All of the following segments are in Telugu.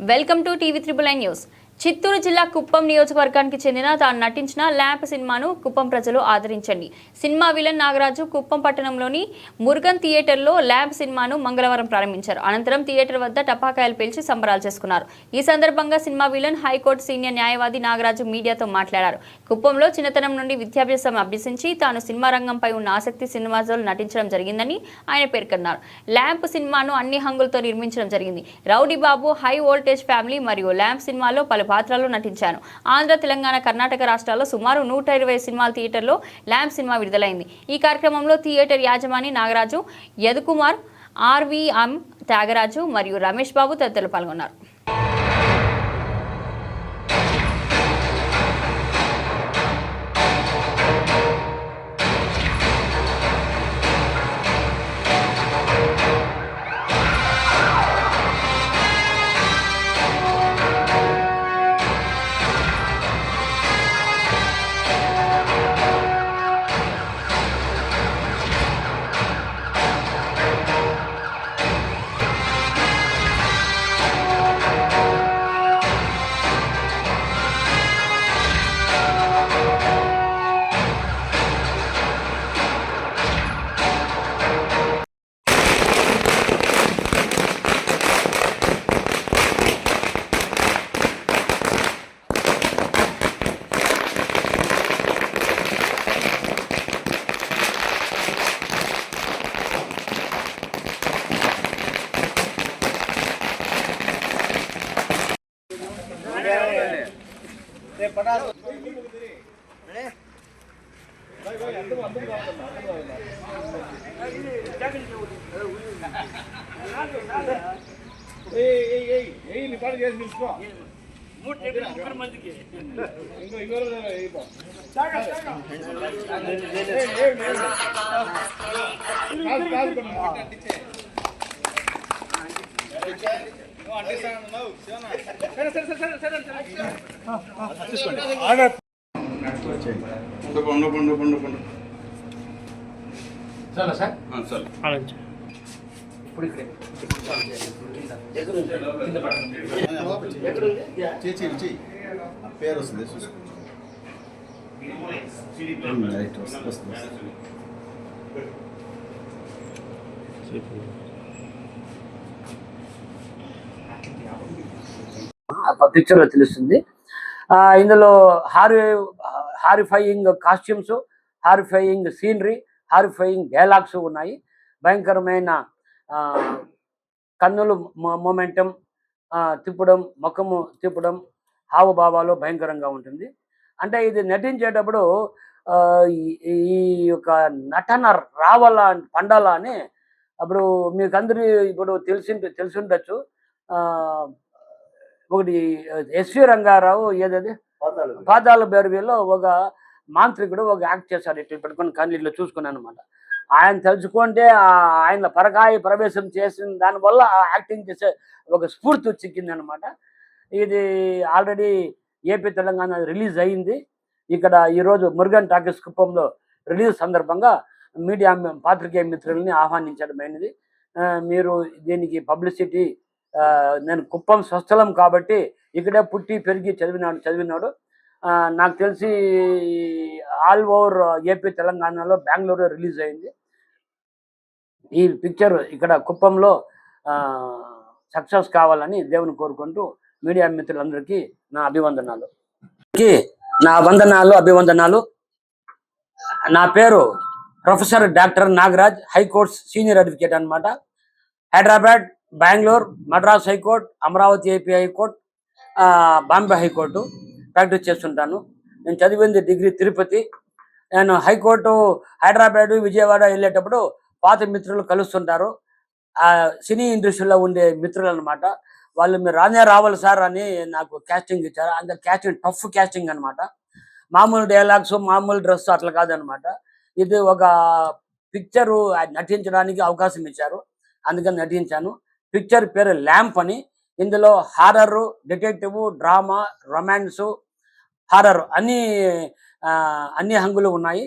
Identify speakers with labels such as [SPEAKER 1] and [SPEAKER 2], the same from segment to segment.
[SPEAKER 1] welcome to TV triple nine news Chittoor జిల్లా కుప్పం నియోజకవర్గానికి చెందిన తాను నటించిన ల్యాంప్ సినిమాను కుప్పం ప్రజలు ఆదరించండి. సినిమా విలన్ నాగరాజు కుప్పం పట్టణంలోని మురుగన్ థియేటర్లో ల్యాంప్ సినిమాను మంగళవారం ప్రారంభించారు. అనంతరం థియేటర్ వద్ద టపాకాయలు పేల్చి సంబరాలు చేసుకున్నారు. ఈ సందర్భంగా సినిమా విలన్ హైకోర్టు సీనియర్ న్యాయవాది నాగరాజు మీడియాతో మాట్లాడారు. కుప్పంలో చిన్నతనం నుండి విద్యాభ్యాసం అభ్యసించి తాను సినిమా రంగంపై ఉన్న ఆసక్తి సినిమాలో నటించడం జరిగిందని ఆయన పేర్కొన్నారు. ల్యాంప్ సినిమాను అన్ని హంగులతో నిర్మించడం జరిగింది. Rowdy Babu high voltage family మరియు ల్యాంప్ సినిమాలో పలు పాత్రల్లో నటించాను ఆంధ్ర తెలంగాణ కర్ణాటక రాష్ట్రాల్లో సుమారు నూట ఇరవై సినిమాల థియేటర్లో ల్యాంప్ సినిమా విడుదలైంది. ఈ కార్యక్రమంలో థియేటర్ యాజమాని నాగరాజు యదుకుమార్ ఆర్వీఎం త్యాగరాజు మరియు రమేష్ బాబు తదితరులు పాల్గొన్నారు.
[SPEAKER 2] ఏయ్, ఏయ్, ఏయ్, ఏయ్, నీ పాటు చేసి చాలా సార్
[SPEAKER 3] పేరు వస్తుంది
[SPEAKER 4] పిక్చర్లో తెలుస్తుంది ఇందులో హారి horrifying costumes horrifying scenery horrifying dialogues ఉన్నాయి. భయంకరమైన కన్నులు మొమెంటం తిప్పడం ముఖము తిప్పడం హావభావాలు భయంకరంగా ఉంటుంది. అంటే ఇది నటించేటప్పుడు ఈ- యొక్క నటన రావాల పండాల అని అప్పుడు మీకు అందరి ఇప్పుడు తెలిసి తెలిసి ఉండొచ్చు. ఒకటి ఎస్వి రంగారావు ఏదది? పాదాల బేరవీలో ఒక మాంత్రికుడు ఒక యాక్ట్ చేశాడు. ఇట్లా పెట్టుకొని ఇట్లా చూసుకున్నాను అనమాట ఆయన తెలుసుకుంటే ఆ- ఆయన పరకాయ ప్రవేశం చేసిన దానివల్ల ఆ యాక్టింగ్ చేసే ఒక స్ఫూర్తి చిక్కింది అనమాట ఇది ఆల్రెడీ ఏపీ తెలంగాణ రిలీజ్ అయింది. ఇక్కడ ఈరోజు మురుగన్ టాకీస్ కుప్పంలో రిలీజ్ సందర్భంగా మీడియా పాత్రికేయ మిత్రుల్ని ఆహ్వానించడం అయినది మీరు దీనికి పబ్లిసిటీ నేను కుప్పం స్వస్థలం కాబట్టి ఇక్కడే పుట్టి పెరిగి చదివినాడు చదివినాడు. నాకు తెలిసి ఆల్ ఓవర్ ఏపీ తెలంగాణలో బెంగళూరు రిలీజ్ అయింది. ఈ పిక్చర్ ఇక్కడ కుప్పంలో సక్సెస్ కావాలని దేవుని కోరుకుంటూ మీడియా మిత్రులందరికీ నా అభివందనాలు. కి నా వందనాలు అభివందనాలు. నా పేరు professor doctor Nagaraj high courts senior advocate అన్నమాట. Hyderabad Bengaluru Madras high court Amaravati AP high court Bombay high court practice చేస్తుంటాను. నేను చదివింది డిగ్రీ తిరుపతి. నేను హైకోర్టు హైదరాబాద్ విజయవాడ వెళ్ళేటప్పుడు పాత మిత్రులు కలుస్తుంటారు. ఆ సినీ ఇండస్ట్రీలో ఉండే మిత్రులు అనమాట వాళ్ళు మీరు రానే రావాలి సార్ అని నాకు క్యాస్టింగ్ ఇచ్చారు. అంత క్యాస్టింగ్ టఫ్ క్యాస్టింగ్ అన్నమాట. మామూలు డైలాగ్స్ మామూలు డ్రెస్ అట్లా కాదనమాట ఇది ఒక పిక్చరు నటించడానికి అవకాశం ఇచ్చారు. అందుకని నటించాను. పిక్చర్ పేరు ల్యాంప్ అని. ఇందులో horror detective drama romance horror అన్ని అన్ని హంగులు ఉన్నాయి.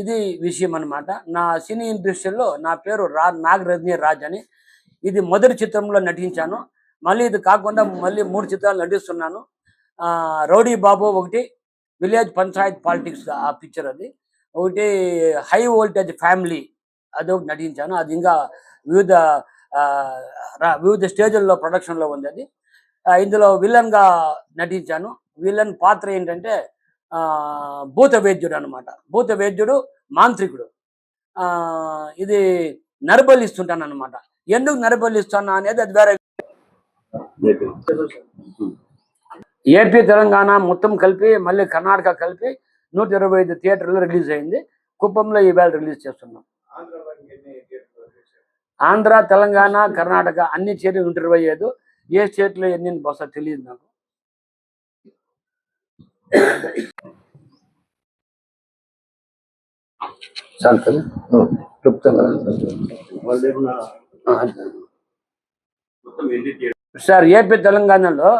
[SPEAKER 4] ఇది విషయం అన్నమాట. నా సినీ ఇండస్ట్రీలో నా పేరు రా నాగరత్ని రాజ్ అని. ఇది మొదటి చిత్రంలో నటించాను. మళ్ళీ ఇది కాకుండా మళ్ళీ మూడు చిత్రాలు నటిస్తున్నాను. రౌడీ బాబు ఒకటి విలేజ్ పంచాయత్ పాలిటిక్స్ ఆ పిక్చర్ అది. ఒకటి హై వోల్టేజ్ ఫ్యామిలీ అదొకటి నటించాను. అది ఇంకా వివిధ వివిధ స్టేజ్ల్లో ప్రొడక్షన్లో ఉంది అది. ఇందులో విలన్గా నటించాను. విలన్ పాత్ర ఏంటంటే ఆ, భూత వైద్యుడు అనమాట భూత వైద్యుడు మాంత్రికుడు. ఆ, ఇది నరబలిస్తుంటాను అనమాట ఎందుకు నరబలిస్తున్నా అనేది అది వేరే ఏపీ తెలంగాణ మొత్తం కలిపి మళ్ళీ కర్ణాటక కలిపి నూట ఇరవై ఐదు థియేటర్లో రిలీజ్ అయింది. కుప్పంలో ఈవేళ రిలీజ్ చేస్తున్నాం. ఆంధ్ర తెలంగాణ కర్ణాటక అన్ని చేరి నూట ఇరవై ఐదు ఏ స్టేట్లో ఎన్ని బహుశా తెలియదు నాకు. చాలు కదా చెప్తాను. కదా ఆ,
[SPEAKER 5] మొత్తం ఎన్ని
[SPEAKER 4] సార్ ఏపీ తెలంగాణలో